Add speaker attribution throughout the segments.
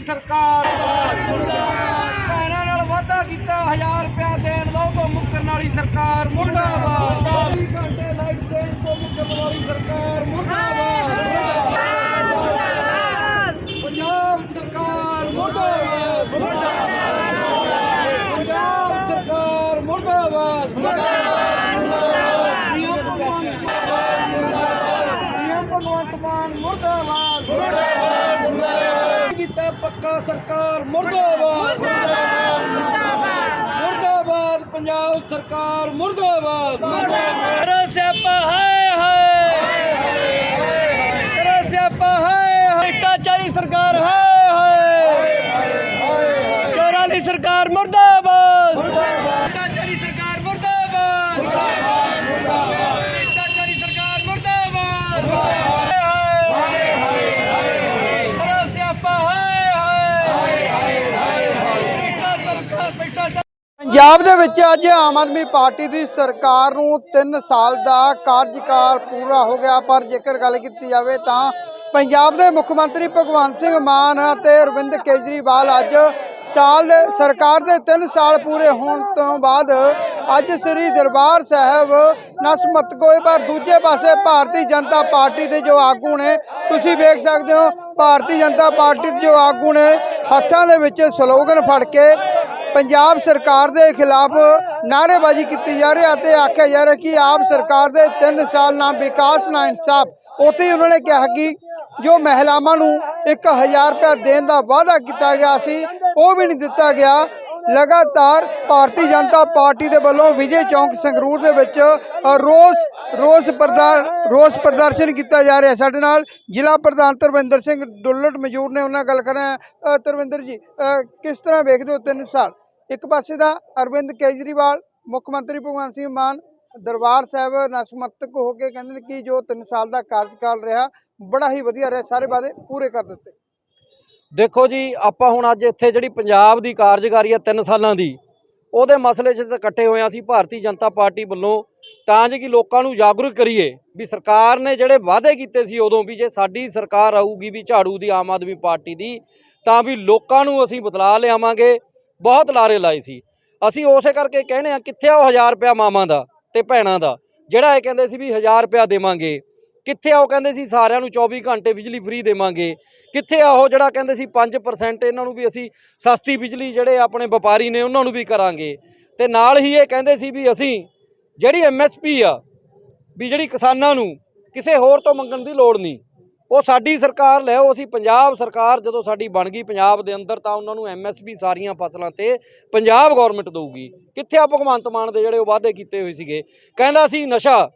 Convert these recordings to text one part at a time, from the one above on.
Speaker 1: ਸਰਕਾਰ ਭੈਣਾਂ ਨਾਲ ਵਾਅਦਾ ਕੀਤਾ 1000 ਰੁਪਇਆ ਦੇਣ ਦਾ ਉਹ ਤੋਂ ਮੁੱਕਰਨ ਵਾਲੀ ਸਰਕਾਰ ਮੁਰਦਾਬਾਦ 24 ਘੰਟੇ ਲਾਈਟ ਦੇਣ ਤੋਂ ਮੁੱਕਰਨ ਵਾਲੀ ਸਰਕਾਰ ਮੁਰਦਾਬਾਦ ਪੰਜਾਬ ਸਰਕਾਰ ਮੁਰਦਾਬਾਦ ਪੰਜਾਬ ਸਰਕਾਰ ਮੁਰਦਾਬਾਦ ਸੀਐਮ ਭਗਵੰਤ ਸੀਐਮ ਭਗਵੰਤ ਮਾਨ ਮੁਰਦਾਬਾਦ ਪੱਕਾ ਸਰਕਾਰ ਮੁਰਦਾਬਾਦ। ਮੁਰਦਾਬਾਦ ਪੰਜਾਬ ਸਰਕਾਰ ਮੁਰਦਾਬਾਦ। ਕਰੋ ਸਿਆਪਾ ਹਾਏ ਹਾਏ ਕਰੋ ਸਿਆਪਾ ਹਾਏ ਹਾਏ ਭ੍ਰਿਸ਼ਟਾਚਾਰੀ ਸਰਕਾਰ ਹਾਏ ਹਾਏ ਚੋਰਾਂ ਦੀ ਸਰਕਾਰ ਮੁਰਦਾਬਾਦ ਭ੍ਰਿਸ਼ਟਾਚਾਰੀ ਸਰਕਾਰ ਮੁਰਦਾਬਾਦ ਭ੍ਰਿਸ਼ਟਾਚਾਰੀ ਸਰਕਾਰ ਮੁਰਦਾਬਾਦ ਹਾਏ ਹਾਏ ਕਰੋ ਸਿਆਪਾ ਹਾਏ ਹਾਏ ਭ੍ਰਿਸ਼ਟਾਚਾਰ ਭ੍ਰਿਸ਼ਟਾਚਾਰ
Speaker 2: ਪੰਜਾਬ ਦੇ ਵਿੱਚ ਅੱਜ ਆਮ ਆਦਮੀ ਪਾਰਟੀ ਦੀ ਸਰਕਾਰ ਨੂੰ 3 ਸਾਲ ਦਾ ਕਾਰਜਕਾਲ ਪੂਰਾ ਹੋ ਗਿਆ, ਪਰ ਜੇਕਰ ਗੱਲ ਕੀਤੀ ਜਾਵੇ ਤਾਂ ਪੰਜਾਬ ਦੇ ਮੁੱਖ ਮੰਤਰੀ ਭਗਵੰਤ ਸਿੰਘ ਮਾਨ ਅਤੇ ਅਰਵਿੰਦ ਕੇਜਰੀਵਾਲ ਅੱਜ ਸਾਲ ਦੇ, ਸਰਕਾਰ ਦੇ 3 ਸਾਲ ਪੂਰੇ ਹੋਣ ਤੋਂ ਬਾਅਦ ਅੱਜ ਸ੍ਰੀ ਦਰਬਾਰ ਸਾਹਿਬ ਨਸਮਤ ਹੋਏ ਪਰ ਦੂਜੇ ਪਾਸੇ ਭਾਰਤੀ ਜਨਤਾ ਪਾਰਟੀ ਦੇ ਜੋ ਆਗੂ ਨੇ, ਤੁਸੀਂ ਵੇਖ ਸਕਦੇ ਹੋ, ਭਾਰਤੀ ਜਨਤਾ ਪਾਰਟੀ ਦੇ ਜੋ ਆਗੂ ਨੇ, ਹੱਥਾਂ ਦੇ ਵਿੱਚ ਸਲੋਗਨ ਫੜ ਕੇ ਪੰਜਾਬ ਸਰਕਾਰ ਦੇ ਖਿਲਾਫ ਨਾਅਰੇਬਾਜ਼ੀ ਕੀਤੀ ਜਾ ਰਹੀ ਹੈ ਅਤੇ ਆਖਿਆ ਜਾ ਰਿਹਾ ਕਿ ਆਪ ਸਰਕਾਰ ਦੇ 3 ਸਾਲ ਨਾ ਵਿਕਾਸ, ਨਾ ਇਨਸਾਫ। ਉੱਥੇ ਹੀ ਉਹਨਾਂ ਨੇ ਕਿਹਾ ਕਿ ਜੋ ਮਹਿਲਾਵਾਂ ਨੂੰ 1000 ਰੁਪਏ ਦੇਣ ਦਾ ਵਾਅਦਾ ਕੀਤਾ ਗਿਆ ਸੀ, ਉਹ ਵੀ ਨਹੀਂ ਦਿੱਤਾ ਗਿਆ। ਲਗਾਤਾਰ ਭਾਰਤੀ ਜਨਤਾ ਪਾਰਟੀ ਦੇ ਵੱਲੋਂ ਵਿਜੇ ਚੌਂਕ ਸੰਗਰੂਰ ਦੇ ਵਿੱਚ ਰੋਸ ਰੋਸ ਪ੍ਰਦਾਰ ਰੋਸ ਪ੍ਰਦਰਸ਼ਨ ਕੀਤਾ ਜਾ ਰਿਹਾ। ਸਾਡੇ ਨਾਲ ਜ਼ਿਲ੍ਹਾ ਪ੍ਰਧਾਨ ਧਰਮਿੰਦਰ ਸਿੰਘ ਡੁੱਲਟ ਮਜੂਰ ਨੇ ਉਹਨਾਂ ਨਾਲ ਗੱਲ ਕਰਾਂ ਅ, ਧਰਮਿੰਦਰ ਜੀ ਕਿਸ ਤਰ੍ਹਾਂ ਵੇਖਦੇ ਹੋ ਤਿੰਨ ਸਾਲ? ਇੱਕ ਪਾਸੇ ਦਾ ਅਰਵਿੰਦ ਕੇਜਰੀਵਾਲ ਮੁੱਖ ਮੰਤਰੀ ਭਗਵੰਤ ਸਿੰਘ ਮਾਨ ਦਰਬਾਰ ਸਾਹਿਬ ਨਸਮਤਕ ਹੋ ਕੇ ਕਹਿੰਦੇ ਨੇ ਕਿ ਜੋ 3 ਸਾਲ ਦਾ ਕਾਰਜਕਾਲ ਰਿਹਾ ਬੜਾ ਹੀ ਵਧੀਆ ਰਿਹਾ ਸਾਰੇ ਵਾਅਦੇ ਪੂਰੇ ਕਰ ਦਿੱਤੇ।
Speaker 1: ਦੇਖੋ ਜੀ, ਆਪਾਂ ਹੁਣ ਅੱਜ ਇੱਥੇ ਜਿਹੜੀ ਪੰਜਾਬ ਦੀ ਕਾਰਜਕਾਰੀ ਹੈ 3 ਸਾਲਾਂ ਦੀ, ਉਹਦੇ ਮਸਲੇ 'ਚ ਤਾਂ ਇਕੱਠੇ ਹੋਏ ਹਾਂ ਅਸੀਂ, ਭਾਰਤੀ ਜਨਤਾ ਪਾਰਟੀ ਵੱਲੋਂ। ਤਾਂ ਜੇ ਕਿ ਲੋਕਾਂ ਨੂੰ ਜਾਗਰੂਕ ਕਰੀਏ ਵੀ ਸਰਕਾਰ ਨੇ ਜਿਹੜੇ ਵਾਅਦੇ ਕੀਤੇ ਸੀ ਉਦੋਂ ਵੀ, ਜੇ ਸਾਡੀ ਸਰਕਾਰ ਆਊਗੀ ਵੀ ਝਾੜੂ ਦੀ ਆਮ ਆਦਮੀ ਪਾਰਟੀ ਦੀ, ਤਾਂ ਵੀ ਲੋਕਾਂ ਨੂੰ ਅਸੀਂ ਬਦਲਾ ਲਿਆਵਾਂਗੇ। ਬਹੁਤ ਲਾਰੇ ਲਾਏ ਸੀ। ਅਸੀਂ ਉਸੇ ਕਰਕੇ ਕਹਿੰਦੇ ਆ, ਕਿੱਥੇ ਉਹ 1000 ਰੁਪਇਆ ਮਾਵਾਂ ਦਾ ਤੇ ਭੈਣਾਂ ਦਾ, ਜਿਹੜਾ ਇਹ ਕਹਿੰਦੇ ਸੀ ਵੀ 1000 ਰੁਪਇਆ ਦੇਵਾਂਗੇ। ਕਿੱਥੇ ਆ ਉਹ ਕਹਿੰਦੇ ਸੀ ਸਾਰਿਆਂ ਨੂੰ 24 ਘੰਟੇ ਬਿਜਲੀ ਫ੍ਰੀ ਦੇਵਾਂਗੇ। ਕਿੱਥੇ ਆ ਉਹ ਜਿਹੜਾ ਕਹਿੰਦੇ ਸੀ 5% ਇਹਨਾਂ ਨੂੰ ਵੀ ਅਸੀਂ ਸਸਤੀ ਬਿਜਲੀ ਜਿਹੜੇ ਆਪਣੇ ਵਪਾਰੀ ਨੇ ਉਹਨਾਂ ਨੂੰ ਵੀ ਕਰਾਂਗੇ। ਤੇ ਨਾਲ ਹੀ ਇਹ ਕਹਿੰਦੇ ਸੀ ਵੀ ਅਸੀਂ ਜਿਹੜੀ ਐਮਐਸਪੀ ਆ, ਵੀ ਜਿਹੜੀ ਕਿਸਾਨਾਂ ਨੂੰ ਕਿਸੇ ਹੋਰ ਤੋਂ ਮੰਗਣ ਦੀ ਲੋੜ ਨਹੀਂ। ਉਹ ਸਾਡੀ ਸਰਕਾਰ ਲੈ ਉਹ ਅਸੀਂ ਪੰਜਾਬ ਸਰਕਾਰ ਜਦੋਂ ਸਾਡੀ ਬਣ ਗਈ ਪੰਜਾਬ ਦੇ ਅੰਦਰ ਤਾਂ ਉਹਨਾਂ ਨੂੰ ਐਮਐਸਪੀ ਸਾਰੀਆਂ ਫਸਲਾਂ ਤੇ ਪੰਜਾਬ ਗਵਰਨਮੈਂਟ ਦੇਊਗੀ। ਕਿੱਥੇ ਆ ਭਗਵੰਤ ਮਾਨ ਦੇ ਜਿਹੜੇ ਉਹ ਵਾਅਦੇ ਕੀਤੇ ਹੋਏ ਸੀਗੇ। ਕਹਿੰਦਾ ਸੀ ਨਸ਼ਾ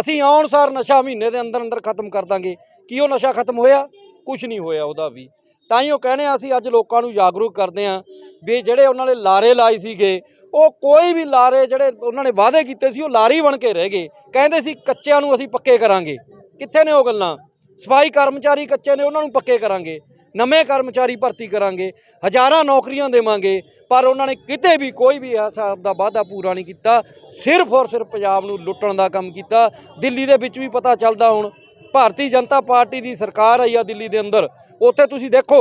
Speaker 1: ਅਸੀਂ ਆਉਣ ਸਾਰ ਨਸ਼ਾ ਮਹੀਨੇ ਦੇ ਅੰਦਰ ਅੰਦਰ ਖਤਮ ਕਰ ਦਾਂਗੇ। ਕੀ ਉਹ ਨਸ਼ਾ ਖਤਮ ਹੋਇਆ? ਕੁਝ ਨਹੀਂ ਹੋਇਆ ਉਹਦਾ ਵੀ। ਤਾਂ ਹੀ ਉਹ ਕਹਿੰਦੇ ਆ, ਅਸੀਂ ਅੱਜ ਲੋਕਾਂ ਨੂੰ ਜਾਗਰੂਕ ਕਰਦੇ ਆ ਵੀ ਜਿਹੜੇ ਉਹਨਾਂ ਨੇ ਲਾਰੇ ਲਾਏ ਸੀਗੇ, ਉਹ ਕੋਈ ਵੀ ਲਾਰੇ ਜਿਹੜੇ ਉਹਨਾਂ ਨੇ ਵਾਅਦੇ ਕੀਤੇ ਸੀ, ਉਹ ਲਾਰੀ ਬਣ ਕੇ ਰਹਿ ਗਏ। ਕਹਿੰਦੇ ਸੀ, ਕੱਚਿਆਂ ਨੂੰ ਅਸੀਂ ਪੱਕੇ ਕਰਾਂਗੇ। ਕਿੱਥੇ ਨੇ ਉਹ ਗੱਲਾਂ? ਸਫ਼ਾਈ ਕਰਮਚਾਰੀ ਕੱਚੇ ਨੇ, ਉਹਨਾਂ ਨੂੰ ਪੱਕੇ ਕਰਾਂਗੇ। ਨਵੇਂ ਕਰਮਚਾਰੀ ਭਰਤੀ ਕਰਾਂਗੇ, ਹਜ਼ਾਰਾਂ ਨੌਕਰੀਆਂ ਦੇਵਾਂਗੇ, ਪਰ ਉਹਨਾਂ ਨੇ ਕਿਤੇ ਵੀ ਕੋਈ ਵੀ ਐਸਾ ਦਾ ਵਾਅਦਾ ਪੂਰਾ ਨਹੀਂ ਕੀਤਾ। ਸਿਰਫ ਔਰ ਸਿਰਫ ਪੰਜਾਬ ਨੂੰ ਲੁੱਟਣ ਦਾ ਕੰਮ ਕੀਤਾ। ਦਿੱਲੀ ਦੇ ਵਿੱਚ ਵੀ ਪਤਾ ਚੱਲਦਾ ਹੁਣ, ਭਾਰਤੀ ਜਨਤਾ ਪਾਰਟੀ ਦੀ ਸਰਕਾਰ ਆਈ ਆ ਦਿੱਲੀ ਦੇ ਅੰਦਰ। ਉੱਥੇ ਤੁਸੀਂ ਦੇਖੋ,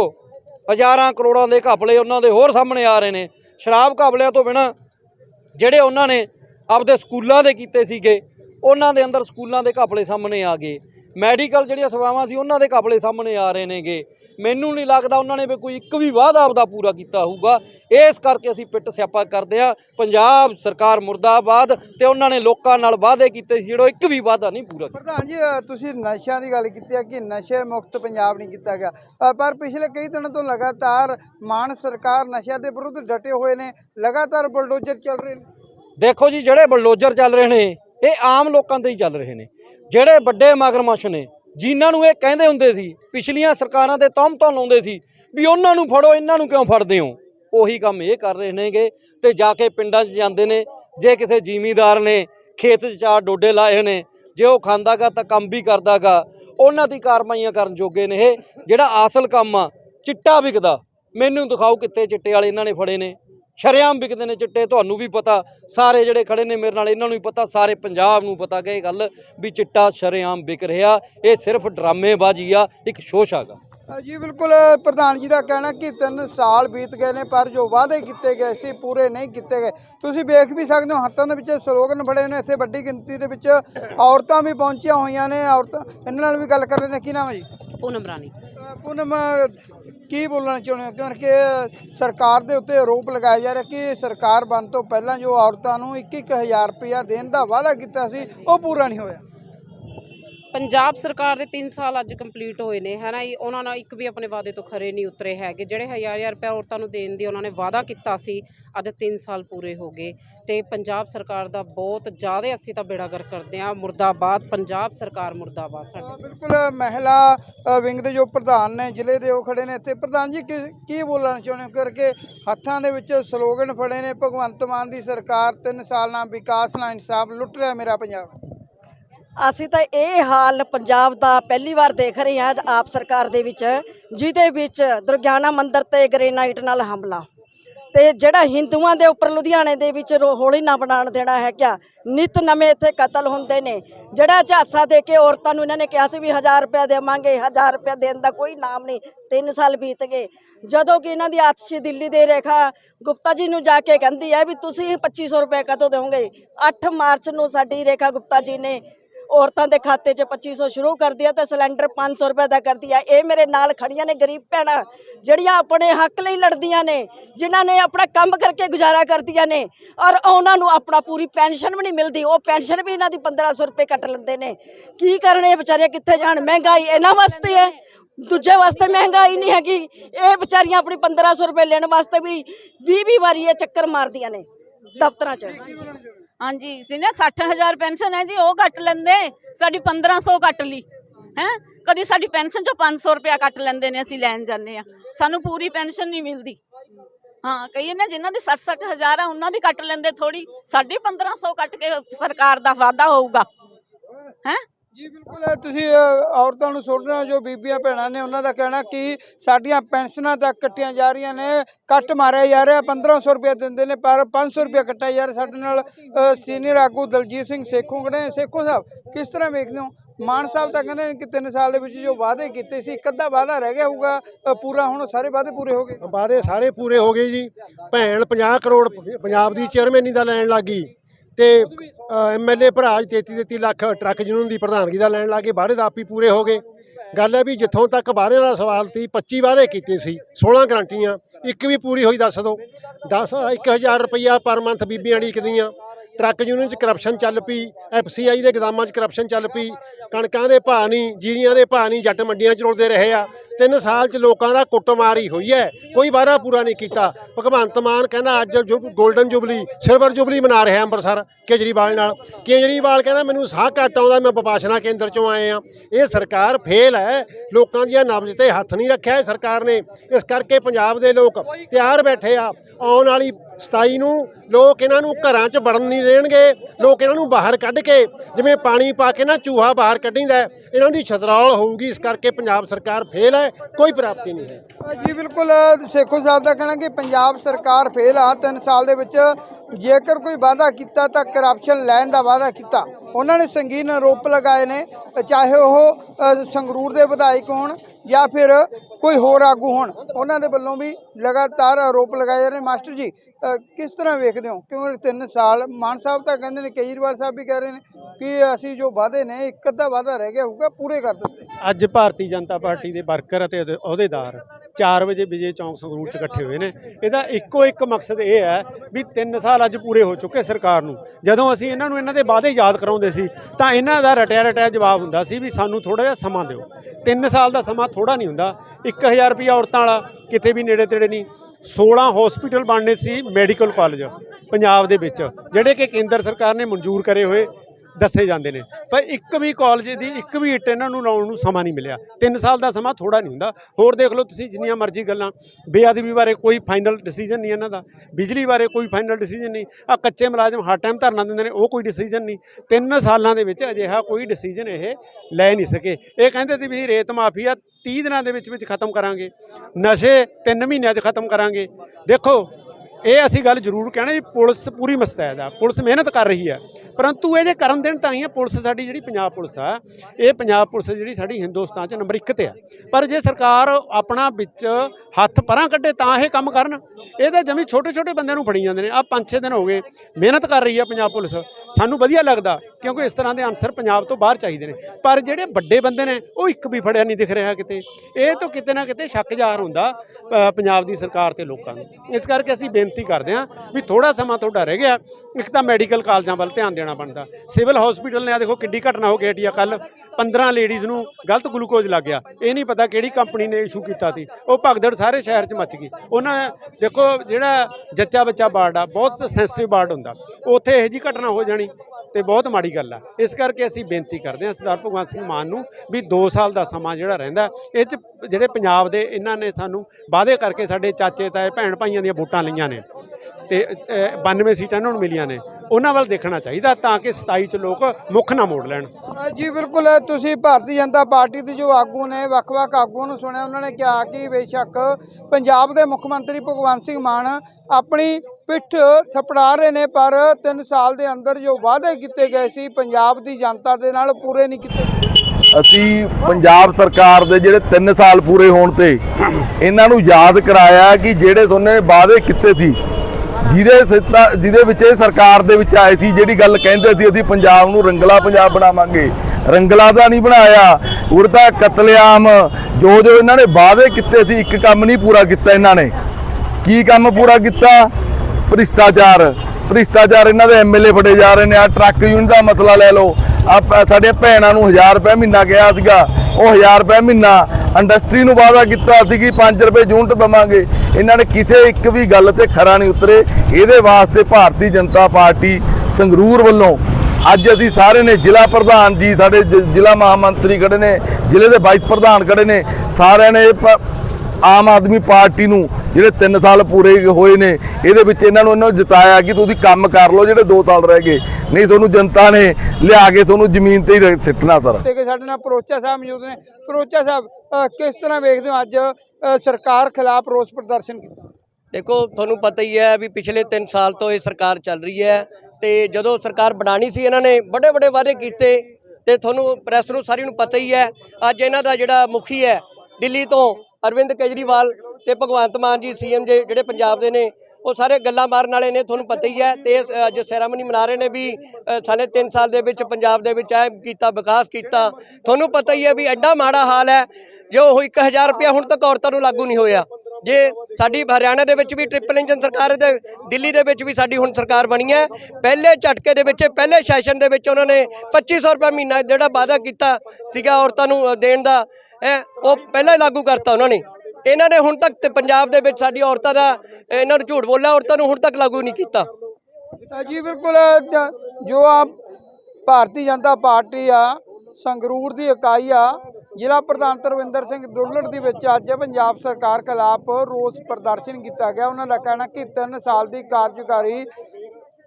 Speaker 1: ਹਜ਼ਾਰਾਂ ਕਰੋੜਾਂ ਦੇ ਘਪਲੇ ਉਹਨਾਂ ਦੇ ਹੋਰ ਸਾਹਮਣੇ ਆ ਰਹੇ ਨੇ। ਸ਼ਰਾਬ ਘਪਲਿਆਂ ਤੋਂ ਬਿਨਾ ਜਿਹੜੇ ਉਹਨਾਂ ਨੇ ਆਪਦੇ ਸਕੂਲਾਂ ਦੇ ਕੀਤੇ ਸੀਗੇ, ਉਹਨਾਂ ਦੇ ਅੰਦਰ ਸਕੂਲਾਂ ਦੇ ਘਪਲੇ ਸਾਹਮਣੇ ਆ ਗਏ। ਮੈਡੀਕਲ ਜਿਹੜੀਆਂ ਸੇਵਾਵਾਂ ਸੀ, ਉਹਨਾਂ ਦੇ ਘਪਲੇ ਸਾਹਮਣੇ ਆ ਰਹੇ ਨੇਗੇ। ਮੈਨੂੰ ਨਹੀਂ ਲੱਗਦਾ ਉਹਨਾਂ ਨੇ ਵੀ ਕੋਈ ਇੱਕ ਵੀ ਵਾਅਦਾ ਆਪਦਾ ਪੂਰਾ ਕੀਤਾ ਹੋਊਗਾ। ਇਸ ਕਰਕੇ ਅਸੀਂ ਪਿੱਟ ਸਿਆਪਾ ਕਰਦੇ ਆ ਪੰਜਾਬ ਸਰਕਾਰ ਮੁਰਦਾਬਾਦ ਤੇ ਉਹਨਾਂ ਨੇ ਲੋਕਾਂ ਨਾਲ ਵਾਅਦੇ ਕੀਤੇ ਸੀ ਜਿਹੜਾ ਇੱਕ ਵੀ ਵਾਅਦਾ ਨਹੀਂ ਪੂਰਾ ਕੀਤਾ।
Speaker 2: ਪ੍ਰਧਾਨ ਜੀ ਤੁਸੀਂ ਨਸ਼ਿਆਂ ਦੀ ਗੱਲ ਕੀਤੀ ਹੈ ਕਿ ਨਸ਼ੇ ਮੁਕਤ ਪੰਜਾਬ ਨਹੀਂ ਕੀਤਾ ਗਿਆ। ਪਰ ਪਿਛਲੇ ਕਈ ਦਿਨਾਂ ਤੋਂ ਲਗਾਤਾਰ ਮਾਨ ਸਰਕਾਰ ਨਸ਼ਿਆਂ ਦੇ ਵਿਰੁੱਧ ਡਟੇ ਹੋਏ ਨੇ ਲਗਾਤਾਰ ਬੁਲਡੋਜ਼ਰ ਚੱਲ ਰਹੇ ਨੇ।
Speaker 1: ਦੇਖੋ ਜੀ ਜਿਹੜੇ ਬਲਡੋਜ਼ਰ ਚੱਲ ਰਹੇ ਨੇ ਇਹ ਆਮ ਲੋਕਾਂ ਤੇ ਹੀ ਚੱਲ ਰਹੇ ਨੇ। ਜਿਹੜੇ ਵੱਡੇ ਮਗਰਮੱਛ ਨੇ ਜਿਨ੍ਹਾਂ ਨੂੰ ਇਹ ਕਹਿੰਦੇ ਹੁੰਦੇ ਸੀ, ਪਿਛਲੀਆਂ ਸਰਕਾਰਾਂ ਤੇ ਤਮ ਤੋਂ ਲਾਉਂਦੇ ਸੀ ਵੀ ਉਹਨਾਂ ਨੂੰ ਫੜੋ, ਇਹਨਾਂ ਨੂੰ ਕਿਉਂ ਫੜਦੇ ਹੋ? ਉਹੀ ਕੰਮ ਇਹ ਕਰ ਰਹੇ ਨੇਗੇ ਤੇ ਜਾ ਕੇ ਪਿੰਡਾਂ 'ਚ ਜਾਂਦੇ ਨੇ, ਜੇ ਕਿਸੇ ਜ਼ਿਮੀਦਾਰ ਨੇ ਖੇਤ 'ਚ ਚਾਰ ਡੋਡੇ ਲਾਏ ਨੇ, ਜੇ ਉਹ ਖਾਂਦਾਗਾ ਤਾਂ ਕੰਮ ਵੀ ਕਰਦਾਗਾ, ਉਹਨਾਂ ਦੀ ਕਾਰਵਾਈਆਂ ਕਰਨ ਜੋਗੇ ਨੇ ਇਹ, ਜਿਹੜਾ ਅਸਲ ਕੰਮ ਆ, ਚਿੱਟਾ ਵਿਕਦਾ। ਮੈਨੂੰ ਦਿਖਾਓ ਕਿੱਥੇ ਚਿੱਟੇ ਵਾਲੇ ਇਹਨਾਂ ਨੇ ਫੜੇ ਨੇ। ਸ਼ਰੇਆਮ ਵਿਕਦੇ ਨੇ ਚਿੱਟੇ ਤੁਹਾਨੂੰ ਵੀ ਪਤਾ ਸਾਰੇ ਜਿਹੜੇ ਖੜੇ ਨੇ ਮੇਰੇ ਨਾਲ ਇਹਨਾਂ ਨੂੰ ਵੀ ਪਤਾ ਸਾਰੇ ਪੰਜਾਬ ਨੂੰ ਪਤਾ ਕਿ ਇਹ ਗੱਲ ਵੀ ਚਿੱਟਾ ਸ਼ਰੇਆਮ ਵਿਕ ਰਿਹਾ। ਇਹ ਸਿਰਫ ਡਰਾਮੇਬਾਜ਼ੀ ਆ ਇੱਕ ਸ਼ੋਸ਼ਾ ਗਾ
Speaker 2: ਅ, ਜੀ ਬਿਲਕੁਲ ਪ੍ਰਧਾਨ ਜੀ ਦਾ ਕਹਿਣਾ ਕਿ 3 ਸਾਲ ਬੀਤ ਗਏ ਨੇ ਪਰ ਜੋ ਵਾਅਦੇ ਕੀਤੇ ਗਏ ਸੀ ਪੂਰੇ ਨਹੀਂ ਕੀਤੇ ਗਏ। ਤੁਸੀਂ ਵੇਖ ਵੀ ਸਕਦੇ ਹੋ ਹੱਥਾਂ ਦੇ ਵਿੱਚ ਸਲੋਗਨ ਫੜੇ ਨੇ ਇੱਥੇ ਵੱਡੀ ਗਿਣਤੀ ਦੇ ਵਿੱਚ ਔਰਤਾਂ ਵੀ ਪਹੁੰਚੀਆਂ ਹੋਈਆਂ ਨੇ ਔਰਤਾਂ ਇਹਨਾਂ ਨਾਲ ਵੀ ਗੱਲ ਕਰ ਲੈਂਦੇ ਹਾਂ। ਕੀ ਨਾਮ ਹੈ ਜੀ?
Speaker 3: ਪੂਨਮ ਰਾਣੀ।
Speaker 2: ਪੂਨਮ ਕੀ ਬੋਲਣਾ ਚਾਹੁੰਦੇ ਹੋ ਕਿਉਂਕਿ ਸਰਕਾਰ ਦੇ ਉੱਤੇ ਆਰੋਪ ਲਗਾਇਆ ਜਾ ਰਿਹਾ ਕਿ ਸਰਕਾਰ ਬਣ ਤੋਂ ਪਹਿਲਾਂ ਜੋ ਔਰਤਾਂ ਨੂੰ 21-1000 ਰੁਪਇਆ ਦੇਣ ਦਾ ਵਾਅਦਾ ਕੀਤਾ ਸੀ, ਉਹ ਪੂਰਾ ਨਹੀਂ ਹੋਇਆ।
Speaker 3: ਪੰਜਾਬ ਸਰਕਾਰ ਦੇ 3 ਸਾਲ ਅੱਜ ਕੰਪਲੀਟ ਹੋਏ ਨੇ ਹੈ ਨਾ ਜੀ? ਉਹਨਾਂ ਨਾਲ ਇੱਕ ਵੀ ਆਪਣੇ ਵਾਅਦੇ ਤੋਂ ਖਰੇ ਨਹੀਂ ਉਤਰੇ ਹੈਗੇ। ਜਿਹੜੇ ਹਜ਼ਾਰ ਹਜ਼ਾਰ ਰੁਪਏ ਔਰਤਾਂ ਨੂੰ ਦੇਣ ਦੀ ਉਹਨਾਂ ਨੇ ਵਾਅਦਾ ਕੀਤਾ ਸੀ ਅੱਜ 3 ਸਾਲ ਪੂਰੇ ਹੋ ਗਏ। ਤੇ ਪੰਜਾਬ ਸਰਕਾਰ ਦਾ ਬਹੁਤ ਜ਼ਿਆਦਾ ਅਸੀਂ ਤਾਂ ਬੇੜਾਗਰ ਕਰਦੇ ਹਾਂ। ਮੁਰਦਾਬਾਦ ਪੰਜਾਬ ਸਰਕਾਰ ਮੁਰਦਾਬਾਦ ਸਾਡੇ
Speaker 2: ਬਿਲਕੁਲ ਮਹਿਲਾ ਵਿੰਗ ਦੇ ਜੋ ਪ੍ਰਧਾਨ ਨੇ ਜ਼ਿਲ੍ਹੇ ਦੇ ਉਹ ਖੜੇ ਨੇ ਇੱਥੇ। ਪ੍ਰਧਾਨ ਜੀ ਕੀ ਕੀ ਬੋਲਣਾ ਚਾਹੁੰਦੇ ਹੋ? ਕਰਕੇ ਹੱਥਾਂ ਦੇ ਵਿੱਚ ਸਲੋਗਨ ਫੜੇ ਨੇ ਭਗਵੰਤ ਮਾਨ ਦੀ ਸਰਕਾਰ 3 ਸਾਲ ਨਾਲ ਵਿਕਾਸ ਨਾਲ ਇਨਸਾਫ ਲੁੱਟ ਰਿਹਾ ਮੇਰਾ ਪੰਜਾਬ।
Speaker 4: ਅਸੀਂ ਤਾਂ ਇਹ ਹਾਲ ਪੰਜਾਬ ਦਾ ਪਹਿਲੀ ਵਾਰ ਦੇਖ ਰਹੇ ਹਾਂ ਆਪ ਸਰਕਾਰ ਦੇ ਵਿੱਚ, ਜਿਹਦੇ ਵਿੱਚ ਦੁਰਗਿਆਨਾ ਮੰਦਿਰ ਤੇ ਗ੍ਰੇਨਾਈਟ ਨਾਲ ਹਮਲਾ। ਤੇ ਜਿਹੜਾ ਹਿੰਦੂਆਂ ਦੇ ਉੱਪਰ, ਲੁਧਿਆਣੇ ਦੇ ਵਿੱਚ ਰੋ- ਹੋਲੀ ਨਾ ਬਣਾਉਣ ਦੇਣਾ ਹੈ ਕਿਆ? ਨਿਤ ਨਵੇਂ ਇੱਥੇ ਕਤਲ ਹੁੰਦੇ ਨੇ। ਜਿਹੜਾ ਝਾਸਾ ਦੇ ਕੇ ਔਰਤਾਂ ਨੂੰ ਇਹਨਾਂ ਨੇ ਕਿਹਾ ਸੀ ਵੀ 1000 ਰੁਪਇਆ ਦੇਵਾਂਗੇ 1000 ਰੁਪਇਆ ਦੇਣ ਦਾ ਕੋਈ ਨਾਮ ਨਹੀਂ 3 ਸਾਲ ਬੀਤ ਗਏ। ਜਦੋਂ ਕਿ ਇਹਨਾਂ ਦੀ ਆਤਸ਼ੀ ਦਿੱਲੀ ਦੇ ਰੇਖਾ ਗੁਪਤਾ ਜੀ ਨੂੰ ਜਾ ਕੇ ਕਹਿੰਦੀ ਹੈ ਵੀ ਤੁਸੀਂ 2500 ਰੁਪਏ ਕਦੋਂ ਦੇਵੋਗੇ? 8 ਮਾਰਚ ਨੂੰ ਸਾਡੀ ਰੇਖਾ ਗੁਪਤਾ ਜੀ ਨੇ ਔਰਤਾਂ ਦੇ ਖਾਤੇ 'ਚ 2500 ਸ਼ੁਰੂ ਕਰਦੀ ਦਿਆ ਤੇ ਸਿਲੰਡਰ 500 ਰੁਪਏ ਦਾ ਕਰਦੀ ਦਿਆ ਇਹ ਮੇਰੇ ਨਾਲ ਖੜੀਆਂ ਨੇ ਗਰੀਬ ਭੈਣਾਂ, ਜਿਹੜੀਆਂ ਆਪਣੇ ਹੱਕ ਲਈ ਲੜਦੀਆਂ ਨੇ, ਜਿਨ੍ਹਾਂ ਨੇ ਆਪਣਾ ਕੰਮ ਕਰਕੇ ਗੁਜ਼ਾਰਾ ਕਰਦੀਆਂ ਨੇ ਔਰ ਉਹਨਾਂ ਨੂੰ ਆਪਣਾ ਪੂਰੀ ਪੈਨਸ਼ਨ ਵੀ ਨਹੀਂ ਮਿਲਦੀ। ਉਹ ਪੈਨਸ਼ਨ ਵੀ ਇਹਨਾਂ ਦੀ 1500 ਰੁਪਏ ਕੱਟ ਲੈਂਦੇ ਨੇ। ਕੀ ਕਰਨ ਇਹ ਵਿਚਾਰੇ ਕਿੱਥੇ ਜਾਣ? ਮਹਿੰਗਾਈ ਇਹਨਾਂ ਵਾਸਤੇ ਹੈ। ਦੂਜੇ ਵਾਸਤੇ ਮਹਿੰਗਾਈ ਨਹੀਂ ਹੈਗੀ। ਇਹ ਵਿਚਾਰੀਆਂ ਆਪਣੀ 1500 ਰੁਪਏ ਲੈਣ ਵਾਸਤੇ ਵੀ 20 20 ਵਾਰੀ ਇਹ ਚੱਕਰ ਮਾਰਦੀਆਂ ਨੇ ਦਫ਼ਤਰਾਂ 'ਚ।
Speaker 5: ਹਾਂਜੀ ਜਿਹਨੇ 60000 ਪੈਨਸ਼ਨ ਹੈ ਜੀ, ਉਹ ਕੱਟ ਲੈਂਦੇ। ਸਾਡੀ 1500 ਕੱਟ ਲਈ। ਹੈ? ਕਦੀ ਸਾਡੀ ਪੈਨਸ਼ਨ ਚੋਂ 500 ਰੁਪਇਆ ਕੱਟ ਲੈਂਦੇ ਨੇ, ਅਸੀਂ ਲੈਣ ਜਾਂਦੇ ਆ ਸਾਨੂੰ ਪੂਰੀ ਪੈਨਸ਼ਨ ਨਹੀਂ ਮਿਲਦੀ। ਹਾਂ ਕਈ ਨੇ, ਜਿਨ੍ਹਾਂ ਦੀ 60 ਹਜ਼ਾਰ ਆ, ਉਹਨਾਂ ਦੀ ਕੱਟ ਲੈਂਦੇ ਥੋੜੀ ਸਾਡੀ 1500 ਕੱਟ ਕੇ ਸਰਕਾਰ ਦਾ ਵਾਅਦਾ ਹੋਊਗਾ। ਹੈ?
Speaker 2: ਜੀ ਬਿਲਕੁਲ ਇਹ ਤੁਸੀਂ ਅ, ਔਰਤਾਂ ਨੂੰ ਸੁਣ ਰਹੇ ਹੋ ਜੋ ਬੀਬੀਆਂ ਭੈਣਾਂ ਨੇ ਉਹਨਾਂ ਦਾ ਕਹਿਣਾ ਕਿ ਸਾਡੀਆਂ ਪੈਨਸ਼ਨਾਂ ਤੱਕ ਕੱਟੀਆਂ ਜਾ ਰਹੀਆਂ ਨੇ ਕੱਟ ਮਾਰਿਆ ਜਾ ਰਿਹਾ 1500 ਰੁਪਏ ਦਿੰਦੇ ਨੇ ਪਰ 500 ਰੁਪਏ ਕੱਟਿਆ ਜਾ ਰਿਹਾ ਸਾਡੇ ਨਾਲ ਸੀਨੀਅਰ ਆਗੂ ਦਲਜੀਤ ਸਿੰਘ ਸੇਖੋਂ ਖੜੇ ਨੇ। ਸੇਖੋਂ ਸਾਹਿਬ ਕਿਸ ਤਰ੍ਹਾਂ ਵੇਖਦੇ ਹੋ? ਮਾਨ ਸਾਹਿਬ ਤਾਂ ਕਹਿੰਦੇ ਨੇ ਕਿ 3 ਸਾਲ ਦੇ ਵਿੱਚ ਜੋ ਵਾਅਦੇ ਕੀਤੇ ਸੀ ਇੱਕ ਅੱਧਾ ਵਾਅਦਾ ਰਹਿ ਗਿਆ ਹੋਊਗਾ ਅ, ਪੂਰਾ ਹੁਣ ਸਾਰੇ ਵਾਅਦੇ ਪੂਰੇ ਹੋ ਗਏ।
Speaker 6: ਵਾਅਦੇ ਸਾਰੇ ਪੂਰੇ ਹੋ ਗਏ ਜੀ। ਭੈਣ 50 ਕਰੋੜ ਪੰਜਾਬ ਦੀ ਚੇਅਰਮੈਨੀ ਦਾ ਲੈਣ ਲੱਗੀ ਤੇ MLA Bharaj 33 33 lakh truck union ਦੀ ਪ੍ਰਧਾਨਗੀ ਦਾ ਲੈਣ ਲੱਗੇ, ਵਾਅਦੇ ਦਾ ਆਪੀ ਪੂਰੇ ਹੋ ਗਏ। ਗੱਲ ਹੈ ਵੀ ਜਿੱਥੋਂ ਤੱਕ ਵਾਅਦੇ ਦਾ ਸਵਾਲ ਸੀ 25 ਵਾਅਦੇ ਕੀਤੇ ਸੀ 16 ਗਰੰਟੀਆਂ, ਇੱਕ ਵੀ ਪੂਰੀ ਹੋਈ ਦੱਸ ਦਿਓ। 10 1000 ਰੁਪਈਆ ਪਰ ਮੰਥ ਬੀਬੀਆਂ ਢੀਕਦੀਆਂ ਟਰੱਕ ਯੂਨੀਅਨ 'ਚ ਕਰਪਸ਼ਨ ਚੱਲ ਪਈ ਐਫਸੀਆਈ ਦੇ ਗਦਾਮਾਂ 'ਚ ਕਰਪਸ਼ਨ ਚੱਲ ਪਈ, ਕਣਕਾਂ ਦੇ ਭਾਅ ਨਹੀਂ, ਜੀਰੀਆਂ ਦੇ ਭਾਅ ਨਹੀਂ, ਜੱਟ ਮੰਡੀਆਂ 'ਚ ਰੁਲਦੇ ਰਹੇ ਆ ਤਿੰਨ ਸਾਲ 'ਚ ਲੋਕਾਂ ਦਾ ਕੁੱਟਮਾਰੀ ਹੋਈ ਹੈ। ਕੋਈ ਵਾਅਦਾ ਪੂਰਾ ਨਹੀਂ ਕੀਤਾ। ਭਗਵੰਤ ਮਾਨ ਕਹਿੰਦਾ, ਅੱਜ ਜੋ 골ਡਨ ਜੁਬਲੀ, ਸਿਲਵਰ ਜੁਬਲੀ ਮਨਾ ਰਿਹਾ ਅੰਮ੍ਰਿਤਸਰ ਕੇਜਰੀਵਾਲ ਨਾਲ। ਕੇਜਰੀਵਾਲ ਕਹਿੰਦਾ, ਮੈਨੂੰ ਸਾਹ ਘੱਟ ਆਉਂਦਾ, ਮੈਂ ਵਿਪਾਸ਼ਨਾ ਕੇਂਦਰ 'ਚੋਂ ਆਏ ਆ ਇਹ ਸਰਕਾਰ ਫੇਲ ਹੈ। ਲੋਕਾਂ ਦੀਆਂ ਨਬਜ਼ ਤੇ ਹੱਥ ਨਹੀਂ ਰੱਖਿਆ ਸਰਕਾਰ ਨੇ। ਇਸ ਕਰਕੇ ਪੰਜਾਬ ਦੇ ਲੋਕ ਤਿਆਰ ਬੈਠੇ ਆ। ਆਉਣ ਵਾਲੀ 27 ਨੂੰ ਲੋਕ ਇਹਨਾਂ ਨੂੰ ਘਰਾਂ 'ਚ ਵੜਨ ਨਹੀਂ ਦੇਣਗੇ ਲੋਕ ਇਹਨਾਂ ਨੂੰ ਬਾਹਰ ਕੱਢ ਕੇ ਜਿਵੇਂ ਪਾਣੀ ਪਾ ਕੇ ਨਾ ਚੂਹਾ ਬਾਹਰ ਕੱਢੀਦਾ ਹੈ, ਇਹਨਾਂ ਦੀ ਛਤਰੌਲ ਹੋਊਗੀ ਇਸ ਕਰਕੇ ਪੰਜਾਬ ਸਰਕਾਰ ਫੇਲ ਹੈ ਕੋਈ ਪ੍ਰਾਪਤੀ ਨਹੀਂ ਹੈ।
Speaker 2: ਜੀ ਬਿਲਕੁਲ ਸੇਖੋ ਸਾਹਿਬ ਦਾ ਕਹਿਣਾ ਕਿ ਪੰਜਾਬ ਸਰਕਾਰ ਫੇਲ ਆ 3 ਸਾਲ ਦੇ ਵਿੱਚ ਜੇਕਰ ਕੋਈ ਵਾਅਦਾ ਕੀਤਾ ਤਾਂ ਕਰਪਸ਼ਨ ਲੈਣ ਦਾ ਵਾਅਦਾ ਕੀਤਾ। ਉਹਨਾਂ ਨੇ ਸੰਗੀਨ ਆਰੋਪ ਲਗਾਏ ਨੇ ਚਾਹੇ ਉਹ ਸੰਗਰੂਰ ਦੇ ਵਿਧਾਇਕ ਹੋਣ ਜਾਂ ਫਿਰ ਕੋਈ ਹੋਰ ਆਗੂ ਹੋਣ, ਉਹਨਾਂ ਦੇ ਵੱਲੋਂ ਵੀ ਲਗਾਤਾਰ ਆਰੋਪ ਲਗਾਏ ਜਾ ਰਹੇ ਮਾਸਟਰ ਜੀ ਕਿਸ ਤਰ੍ਹਾਂ ਵੇਖਦੇ ਹੋ? ਕਿਉਂਕਿ 3 ਸਾਲ, ਮਾਨ ਸਾਹਿਬ ਤਾਂ ਕਹਿੰਦੇ ਨੇ, ਕੇਜਰੀਵਾਲ ਸਾਹਿਬ ਵੀ ਕਹਿ ਰਹੇ ਨੇ ਕਿ ਅਸੀਂ ਜੋ ਵਾਅਦੇ ਨੇ, ਇੱਕ ਅੱਧਾ ਵਾਅਦਾ ਰਹਿ ਗਿਆ ਹੋਊਗਾ ਪੂਰੇ ਕਰ ਦਿੱਤੇ।
Speaker 7: ਅੱਜ ਭਾਰਤੀ ਜਨਤਾ ਪਾਰਟੀ ਦੇ ਵਰਕਰ ਅਤੇ ਅਹੁਦੇਦਾਰ 4 ਵਜੇ ਵਿਜੇ ਚੌਂਕ ਸੰਗਰੂਰ 'ਚ ਇਕੱਠੇ ਹੋਏ ਨੇ। ਇਹਦਾ ਇੱਕੋ ਇੱਕ ਮਕਸਦ ਇਹ ਹੈ ਵੀ 3 ਸਾਲ ਅੱਜ ਪੂਰੇ ਹੋ ਚੁੱਕੇ ਸਰਕਾਰ ਨੂੰ। ਜਦੋਂ ਅਸੀਂ ਇਹਨਾਂ ਨੂੰ ਇਹਨਾਂ ਦੇ ਵਾਅਦੇ ਯਾਦ ਕਰਾਉਂਦੇ ਸੀ, ਤਾਂ ਇਹਨਾਂ ਦਾ ਰਟਿਆ ਰਟਿਆ ਜਵਾਬ ਹੁੰਦਾ ਸੀ ਵੀ ਸਾਨੂੰ ਥੋੜਾ ਜਿਹਾ ਸਮਾਂ ਦਿਓ। 3 ਸਾਲ ਦਾ ਸਮਾਂ ਥੋੜਾ ਨਹੀਂ ਹੁੰਦਾ। 1000 ਰੁਪਿਆ ਔਰਤਾਂ ਵਾਲਾ ਕਿਤੇ ਵੀ ਨੇੜੇ ਤੇੜੇ ਨਹੀਂ। 16 ਹਸਪੀਟਲ ਬਣਨੇ ਸੀ ਮੈਡੀਕਲ ਕਾਲਜ ਪੰਜਾਬ ਦੇ ਵਿੱਚ, ਜਿਹੜੇ ਕਿ ਕੇਂਦਰ ਸਰਕਾਰ ਨੇ ਮਨਜ਼ੂਰ ਕਰੇ ਹੋਏ। ਦੱਸੇ ਜਾਂਦੇ ਨੇ। ਪਰ ਇੱਕ ਵੀ ਕਾਲਜ ਦੀ ਇੱਕ ਵੀ ਇੱਟ ਇਹਨਾਂ ਨੂੰ ਲਾਉਣ ਨੂੰ ਸਮਾਂ ਨਹੀਂ ਮਿਲਿਆ। 3 ਸਾਲ ਦਾ ਸਮਾਂ ਥੋੜਾ ਨਹੀਂ ਹੁੰਦਾ। ਹੋਰ ਦੇਖ ਲਓ ਤੁਸੀਂ ਜਿੰਨੀਆਂ ਮਰਜ਼ੀ ਗੱਲਾਂ। ਬੇਅਦਬੀ ਬਾਰੇ ਕੋਈ ਫਾਈਨਲ ਡਿਸੀਜਨ ਨਹੀਂ ਇਹਨਾਂ ਦਾ। ਬਿਜਲੀ ਬਾਰੇ ਕੋਈ ਫਾਈਨਲ ਡਿਸੀਜਨ ਨਹੀਂ। ਆ ਕੱਚੇ ਮੁਲਾਜ਼ਮ ਹਰ ਟਾਈਮ ਧਰਨਾ ਦਿੰਦੇ ਨੇ, ਉਹ ਕੋਈ ਡਿਸੀਜਨ ਨਹੀਂ। 3 ਸਾਲਾਂ ਦੇ ਵਿੱਚ ਅਜਿਹਾ ਕੋਈ ਡਿਸੀਜਨ ਇਹ ਲੈ ਨਹੀਂ ਸਕੇ। ਇਹ ਕਹਿੰਦੇ ਸੀ ਵੀ ਰੇਤ ਮਾਫੀਆ 30 ਦਿਨਾਂ ਦੇ ਵਿੱਚ ਵਿੱਚ ਖਤਮ ਕਰਾਂਗੇ। ਨਸ਼ੇ 3 ਮਹੀਨਿਆਂ 'ਚ ਖਤਮ ਕਰਾਂਗੇ। ਦੇਖੋ ਇਹ ਅਸੀਂ ਗੱਲ ਜ਼ਰੂਰ ਕਹਿਣਾ ਜੀ, ਪੁਲਿਸ ਪੂਰੀ ਮਸਤੈਦ ਆ, ਪੁਲਿਸ ਮਿਹਨਤ ਕਰ ਰਹੀ ਹੈ ਪਰੰਤੂ ਇਹਦੇ ਕਰਨ ਦੇਣ ਤਾਂ ਹੀ ਹੈ ਪੁਲਿਸ ਸਾਡੀ ਜਿਹੜੀ ਪੰਜਾਬ ਪੁਲਿਸ ਆ, ਇਹ ਪੰਜਾਬ ਪੁਲਿਸ ਜਿਹੜੀ ਸਾਡੀ ਹਿੰਦੁਸਤਾਨ 'ਚ ਨੰਬਰ 1 ਤੇ ਆ। ਪਰ ਜੇ ਸਰਕਾਰ ਆਪਣਾ ਵਿੱਚ ਹੱਥ ਪਰਾਂ ਕੱਢੇ ਤਾਂ ਇਹ ਕੰਮ ਕਰਨ। ਇਹ ਤਾਂ ਜਮੀ ਛੋਟੇ ਛੋਟੇ ਬੰਦਿਆਂ ਨੂੰ ਫੜੀ ਜਾਂਦੇ ਨੇ। ਆ ਪੰਜ ਛੇ ਦਿਨ ਹੋ ਗਏ, ਮਿਹਨਤ ਕਰ ਰਹੀ ਹੈ ਪੰਜਾਬ ਪੁਲਿਸ। ਸਾਨੂੰ ਵਧੀਆ ਲੱਗਦਾ। ਕਿਉਂਕਿ ਇਸ ਤਰ੍ਹਾਂ ਦੇ ਅਨਸਰ ਪੰਜਾਬ ਤੋਂ ਬਾਹਰ ਚਾਹੀਦੇ ਨੇ। ਪਰ ਜਿਹੜੇ ਵੱਡੇ ਬੰਦੇ ਨੇ, ਉਹ ਇੱਕ ਵੀ ਫੜਿਆ ਨਹੀਂ ਦਿਖ ਰਿਹਾ ਕਿਤੇ। ਇਹ ਤਾਂ ਕਿਤੇ ਨਾ ਕਿਤੇ ਸ਼ੱਕ ਜ਼ਾਹਰ ਹੁੰਦਾ ਪੰਜਾਬ ਦੀ ਸਰਕਾਰ ਤੇ ਲੋਕਾਂ ਨੂੰ। ਇਸ ਕਰਕੇ ਅਸੀਂ ਬੇਨਤੀ ਕਰਦੇ ਹਾਂ ਵੀ ਥੋੜਾ ਸਮਾਂ ਤੁਹਾਡਾ ਰਹਿ ਗਿਆ। ਇੱਕ ਤਾਂ ਮੈਡੀਕਲ ਕਾਲਜਾਂ ਵੱਲ ਧਿਆਨ ਦੇਣਾ ਬਣਦਾ। ਸਿਵਲ ਹਸਪੀਟਲ ਨੇ ਆ ਦੇਖੋ ਕਿੱਡੀ ਘਟਨਾ ਹੋ ਗਈ ਟੀ ਆ ਕੱਲ 15 ਲੇਡੀਜ਼ ਨੂੰ ਗਲਤ ਗਲੂਕੋਜ਼ ਲੱਗ ਗਿਆ। ਇਹ ਨਹੀਂ ਪਤਾ ਕਿਹੜੀ ਕੰਪਨੀ ਨੇ ਇਸ਼ੂ ਕੀਤਾ ਸੀ। ਉਹ ਭਗਦੜ ਸਾਰੇ ਸ਼ਹਿਰ 'ਚ ਮੱਚ ਗਈ। ਉਹਨਾਂ ਦੇਖੋ ਜਿਹੜਾ ਜੱਚਾ ਬੱਚਾ ਵਾਰਡ ਆ, ਬਹੁਤ ਸੈਂਸਿਟਿਵ ਵਾਰਡ ਹੁੰਦਾ। ਉੱਥੇ ਇਹੋ ਜੀ ਘਟਨਾ ਹੋ ਜਾਣੀ। ਤੇ ਬਹੁਤ ਮਾੜੀ ਗੱਲ ਆ। ਇਸ ਕਰਕੇ ਅਸੀਂ ਬੇਨਤੀ ਕਰਦੇ ਹਾਂ ਸਰਦਾਰ ਭਗਵੰਤ ਸਿੰਘ ਮਾਨ ਨੂੰ ਵੀ 2 ਸਾਲ ਦਾ ਸਮਾਂ ਜਿਹੜਾ ਰਹਿੰਦਾ ਇਹ ਚ ਜਿਹੜੇ ਪੰਜਾਬ ਦੇ ਇਹਨਾਂ ਨੇ ਸਾਨੂੰ ਵਾਅਦੇ ਕਰਕੇ ਸਾਡੇ ਚਾਚੇ ਤਾਏ ਭੈਣ ਭਾਈਆਂ ਦੀਆਂ ਵੋਟਾਂ ਲਈਆਂ ਨੇ ਤੇ ਅ, 92 ਸੀਟਾਂ ਇਹਨਾਂ ਨੂੰ ਮਿਲੀਆਂ ਨੇ। ਉਹਨਾਂ ਵੱਲ ਦੇਖਣਾ ਚਾਹੀਦਾ ਤਾਂ ਕਿ 27 ਚ ਲੋਕ ਮੁੱਖ ਨਾ ਮੋੜ ਲੈਣ।
Speaker 2: ਜੀ ਬਿਲਕੁਲ ਤੁਸੀਂ ਭਾਰਤੀ ਜਨਤਾ ਪਾਰਟੀ ਦੇ ਜੋ ਆਗੂ ਨੇ ਵੱਖ-ਵੱਖ ਆਗੂਆਂ ਨੂੰ ਸੁਣਿਆ ਉਹਨਾਂ ਨੇ ਕਿਹਾ ਕਿ ਬੇਸ਼ੱਕ ਪੰਜਾਬ ਦੇ ਮੁੱਖ ਮੰਤਰੀ ਭਗਵੰਤ ਸਿੰਘ ਮਾਨ ਆਪਣੀ ਪਿੱਠ ਥਪੜਾ ਰਹੇ ਨੇ ਪਰ 3 ਸਾਲ ਦੇ ਅੰਦਰ ਜੋ ਵਾਅਦੇ ਕੀਤੇ ਗਏ ਸੀ ਪੰਜਾਬ ਦੀ ਜਨਤਾ ਦੇ ਨਾਲ ਪੂਰੇ ਨਹੀਂ ਕੀਤੇ
Speaker 8: ਅਸੀਂ ਪੰਜਾਬ ਸਰਕਾਰ ਦੇ ਜਿਹੜੇ 3 ਸਾਲ ਪੂਰੇ ਹੋਣ ਤੇ ਇਹਨਾਂ ਨੂੰ ਯਾਦ ਕਰਾਇਆ ਕਿ ਜਿਹੜੇ ਤੁਹਾਨੇ ਵਾਅਦੇ ਕੀਤੇ ਸੀ ਜਿਹਦੇ ਸਿੱਤਾ ਜਿਹਦੇ ਵਿੱਚ ਇਹ ਸਰਕਾਰ ਦੇ ਵਿੱਚ ਆਏ ਸੀ, ਜਿਹੜੀ ਗੱਲ ਕਹਿੰਦੇ ਸੀ, ਅਸੀਂ ਪੰਜਾਬ ਨੂੰ ਰੰਗਲਾ ਪੰਜਾਬ ਬਣਾਵਾਂਗੇ। ਰੰਗਲਾ ਦਾ ਨਹੀਂ ਬਣਾਇਆ ਉਰਦਾ ਕਤਲੇਆਮ, ਜੋ ਜੋ ਇਹਨਾਂ ਨੇ ਵਾਅਦੇ ਕੀਤੇ ਸੀ, ਇੱਕ ਕੰਮ ਨਹੀਂ ਪੂਰਾ ਕੀਤਾ ਇਹਨਾਂ ਨੇ। ਕੀ ਕੰਮ ਪੂਰਾ ਕੀਤਾ? ਭ੍ਰਿਸ਼ਟਾਚਾਰ। ਭ੍ਰਿਸ਼ਟਾਚਾਰ ਇਹਨਾਂ ਦੇ ਐਮਐਲਏ ਫੜੇ ਜਾ ਰਹੇ ਨੇ। ਆ ਟਰੱਕ ਯੂਨਿਟ ਦਾ ਮਸਲਾ ਲੈ ਲਓ। ਆ ਸਾਡੇ ਭੈਣਾਂ ਨੂੰ 1000 ਰੁਪਏ ਮਹੀਨਾ ਗਿਆ ਸੀਗਾ। ਉਹ 1000 ਰੁਪਏ ਮਹੀਨਾ ਇੰਡਸਟਰੀ ਨੂੰ ਵਾਅਦਾ ਕੀਤਾ ਸੀ ਕਿ 5 ਰੁਪਏ ਯੂਨਿਟ ਦਵਾਂਗੇ। ਇਹਨਾਂ ਨੇ ਕਿਸੇ ਇੱਕ ਵੀ ਗੱਲ ਤੇ ਖਰਾ ਨਹੀਂ ਉਤਰੇ। ਇਹਦੇ ਵਾਸਤੇ ਭਾਰਤੀ ਜਨਤਾ ਪਾਰਟੀ ਸੰਗਰੂਰ ਵੱਲੋਂ ਅੱਜ ਅਸੀਂ ਸਾਰੇ ਨੇ ਜ਼ਿਲ੍ਹਾ ਪ੍ਰਧਾਨ ਜੀ, ਸਾਡੇ ਜ- ਜ਼ਿਲ੍ਹਾ ਮਹਾਮੰਤਰੀ ਖੜੇ ਨੇ, ਜ਼ਿਲ੍ਹੇ ਦੇ ਵਾਈਸ ਪ੍ਰਧਾਨ ਖੜੇ ਨੇ, ਸਾਰਿਆਂ ਨੇ ਆਮ ਆਦਮੀ ਪਾਰਟੀ ਨੂੰ ਜਿਹੜੇ 3 ਸਾਲ ਪੂਰੇ ਹੋਏ ਨੇ, ਇਹਦੇ ਵਿੱਚ ਇਹਨਾਂ ਨੂੰ ਇਹਨਾਂ ਨੂੰ ਜਿਤਾਇਆ ਕਿ ਤੁਸੀਂ ਕੰਮ ਕਰ ਲਓ ਜਿਹੜੇ 2 ਸਾਲ ਰਹਿ ਗਏ। ਨਹੀਂ, ਤੁਹਾਨੂੰ ਜਨਤਾ ਨੇ ਲਿਆ ਕੇ ਤੁਹਾਨੂੰ ਜ਼ਮੀਨ ਤੇ ਹੀ ਸਿੱਟਣਾ ਸਰ।
Speaker 2: ਤੇ ਸਾਡੇ ਨਾਲ ਪਰੋਚਾ ਸਾਹਿਬ ਮੌਜੂਦ ਨੇ। ਪਰੋਚਾ ਸਾਹਿਬ ਕਿਸ ਤਰ੍ਹਾਂ ਵੇਖਦੇ ਹੋ ਅੱਜ ਸਰਕਾਰ ਖਿਲਾਫ ਰੋਸ ਪ੍ਰਦਰਸ਼ਨ ਕੀਤਾ?
Speaker 9: ਦੇਖੋ ਤੁਹਾਨੂੰ ਪਤਾ ਹੀ ਹੈ ਵੀ ਪਿਛਲੇ 3 ਸਾਲ ਤੋਂ ਇਹ ਸਰਕਾਰ ਚੱਲ ਰਹੀ ਹੈ ਤੇ ਜਦੋਂ ਸਰਕਾਰ ਬਣਾਣੀ ਸੀ ਇਹਨਾਂ ਨੇ ਵੱਡੇ ਵੱਡੇ ਵਾਅਦੇ ਕੀਤੇ ਤੇ ਤੁਹਾਨੂੰ ਪ੍ਰੈਸ ਨੂੰ ਸਾਰੀ ਨੂੰ ਪਤਾ ਹੀ ਹੈ ਅੱਜ ਇਹਨਾਂ ਦਾ ਜਿਹੜਾ ਮੁਖੀ ਹੈ ਦਿੱਲੀ ਤੋਂ ਅਰਵਿੰਦ ਕੇਜਰੀਵਾਲ ਤੇ ਭਗਵੰਤ ਮਾਨ ਜੀ ਸੀਐਮ ਜੇ ਜਿਹੜੇ ਪੰਜਾਬ ਦੇ ਨੇ ਉਹ ਸਾਰੇ ਗੱਲਾਂ ਮਾਰਨ ਵਾਲੇ ਨੇ ਤੁਹਾਨੂੰ ਪਤਾ ਹੀ ਹੈ ਤੇ ਅੱਜ ਸੈਰਾਮਨੀ ਮਨਾ ਰਹੇ ਨੇ ਵੀ ਅ, ਸਾਲੇ 3 ਸਾਲ ਦੇ ਵਿੱਚ ਪੰਜਾਬ ਦੇ ਵਿੱਚ ਇਹ ਕੀਤਾ ਵਿਕਾਸ ਕੀਤਾ। ਤੁਹਾਨੂੰ ਪਤਾ ਹੀ ਹੈ ਵੀ ਐਡਾ ਮਾੜਾ ਹਾਲ ਹੈ ਜੇ ਉਹ 1000 ਰੁਪਇਆ ਹੁਣ ਤੱਕ ਔਰਤਾਂ ਨੂੰ ਲਾਗੂ ਨਹੀਂ ਹੋਇਆ, ਜੇ ਸਾਡੀ ਹਰਿਆਣਾ ਦੇ ਵਿੱਚ ਵੀ ਟ੍ਰਿਪਲ ਇੰਜਨ ਸਰਕਾਰ ਹੈ ਤੇ ਦਿੱਲੀ ਦੇ ਵਿੱਚ ਵੀ ਸਾਡੀ ਹੁਣ ਸਰਕਾਰ ਬਣੀ ਹੈ, ਪਹਿਲੇ ਝਟਕੇ ਦੇ ਵਿੱਚ, ਪਹਿਲੇ ਸੈਸ਼ਨ ਦੇ ਵਿੱਚ ਉਹਨਾਂ ਨੇ 2500 ਰੁਪਏ ਮਹੀਨਾ ਜਿਹੜਾ ਵਾਅਦਾ ਕੀਤਾ ਸੀਗਾ ਔਰਤਾਂ ਨੂੰ ਦੇਣ ਦਾ, ਹੈ, ਉਹ ਪਹਿਲਾਂ ਹੀ ਲਾਗੂ ਕਰਤਾ ਉਹਨਾਂ ਨੇ। ਇਹਨਾਂ ਨੇ ਹੁਣ ਤੱਕ ਤੇ ਪੰਜਾਬ ਦੇ ਵਿੱਚ ਸਾਡੀ ਔਰਤਾਂ ਦਾ, ਇਹਨਾਂ ਨੂੰ ਝੂਠ ਬੋਲਿਆ, ਔਰਤਾਂ ਨੂੰ ਹੁਣ ਤੱਕ ਲਾਗੂ ਨਹੀਂ ਕੀਤਾ।
Speaker 2: ਜੀ ਬਿਲਕੁਲ, ਜੋ ਆ ਭਾਰਤੀ ਜਨਤਾ ਪਾਰਟੀ ਆ, ਸੰਗਰੂਰ ਦੀ ਇਕਾਈ ਆ ਜ਼ਿਲ੍ਹਾ ਪ੍ਰਧਾਨ ਤਰਵਿੰਦਰ ਸਿੰਘ ਦੁੱਲੜ ਦੀ ਵਿੱਚ ਅੱਜ ਪੰਜਾਬ ਸਰਕਾਰ ਖਿਲਾਫ ਰੋਸ ਪ੍ਰਦਰਸ਼ਨ ਕੀਤਾ ਗਿਆ। ਉਹਨਾਂ ਦਾ ਕਹਿਣਾ ਕਿ 3 ਸਾਲ ਦੀ ਕਾਰਜਕਾਰੀ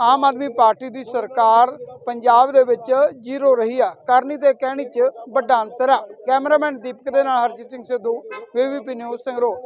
Speaker 2: ਆਮ ਆਦਮੀ ਪਾਰਟੀ ਦੀ ਸਰਕਾਰ ਪੰਜਾਬ ਦੇ ਵਿੱਚ ਜ਼ੀਰੋ ਰਹੀ ਆ। ਕਰਨੀ ਤੇ ਕਹਿਣੀ 'ਚ ਵੱਡਾ ਅੰਤਰ ਆ। ਕੈਮਰਾਮੈਨ ਦੀਪਕ ਦੇ ਨਾਲ ਹਰਜੀਤ ਸਿੰਘ ਸਿੱਧੂ ਵੀਵੀਪੀ ਨਿਊਜ਼ ਸੰਗਰੂਰ।